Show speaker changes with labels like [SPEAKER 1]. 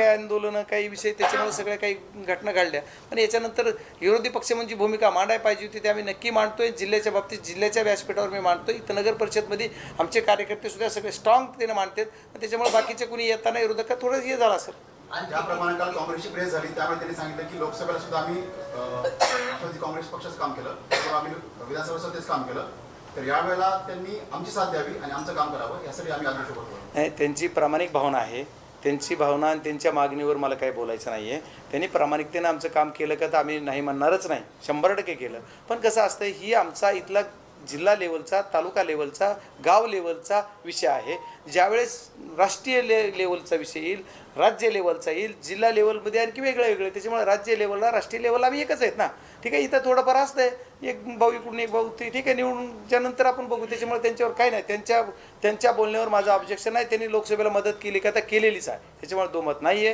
[SPEAKER 1] काही आंदोलनं काही विषय त्याच्यामुळे सगळ्या काही घटना घडल्या. पण याच्यानंतर विरोधी पक्ष म्हणजे भूमिका मांडायला पाहिजे होती ते आम्ही नक्की मांडतोय. जिल्ह्याच्या बाबतीत जिल्ह्याच्या व्यासपीठावर मी मांडतोय. इथं नगर परिषदमध्ये आमचे कार्यकर्ते सुद्धा सगळे स्ट्रॉंगतेने मांडतात. त्याच्यामुळे बाकीचे कोणी येताना विरोधक थोडं हे झालं असेल
[SPEAKER 2] ज्याप्रमाणे काल काँग्रेसची प्रेस झाली त्यावेळी त्यांनी सांगितलं की लोकसभेला सुद्धा आम्ही अं, राष्ट्रवादी काँग्रेस पक्षाचं काम केलं. त्यामुळे आम्ही विधानसभेचं तेच काम केलं. तर यावेळेला त्यांनी आमची साथ द्यावी आणि आमचं काम करावं यासाठी आम्ही आदेश करतो
[SPEAKER 1] नाही त्यांची प्रामाणिक भावना आहे. त्यांची भावना आणि त्यांच्या मागणीवर मला काही बोलायचं नाही आहे त्यांनी प्रामाणिकतेनं आमचं काम केलं का तर आम्ही नाही म्हणणारच नाही. शंभर टक्के केलं. पण कसं असतं ही आमचा इथला जिल्हा लेवलचा तालुका लेवलचा गाव लेवलचा विषय आहे. ज्यावेळेस राष्ट्रीय ले लेवलचा विषय येईल राज्य लेवलचा येईल जिल्हा लेवलमध्ये आणखी वेगळं वेगळं त्याच्यामुळे राज्य लेवलला राष्ट्रीय लेवलला आम्ही एकच आहेत ना. ठीक आहे इथं थोडंफार असतंय. एक भाऊ इकडून एक भाऊ ते ठीक आहे निवडूनच्या नंतर आपण बघू त्याच्यामुळे त्यांच्यावर काय नाही. त्यांच्या त्यांच्या बोलण्यावर माझं ऑब्जेक्शन आहे त्यांनी लोकसभेला मदत केली का तर केलेलीच आहे. त्याच्यामुळे दोमत नाही आहे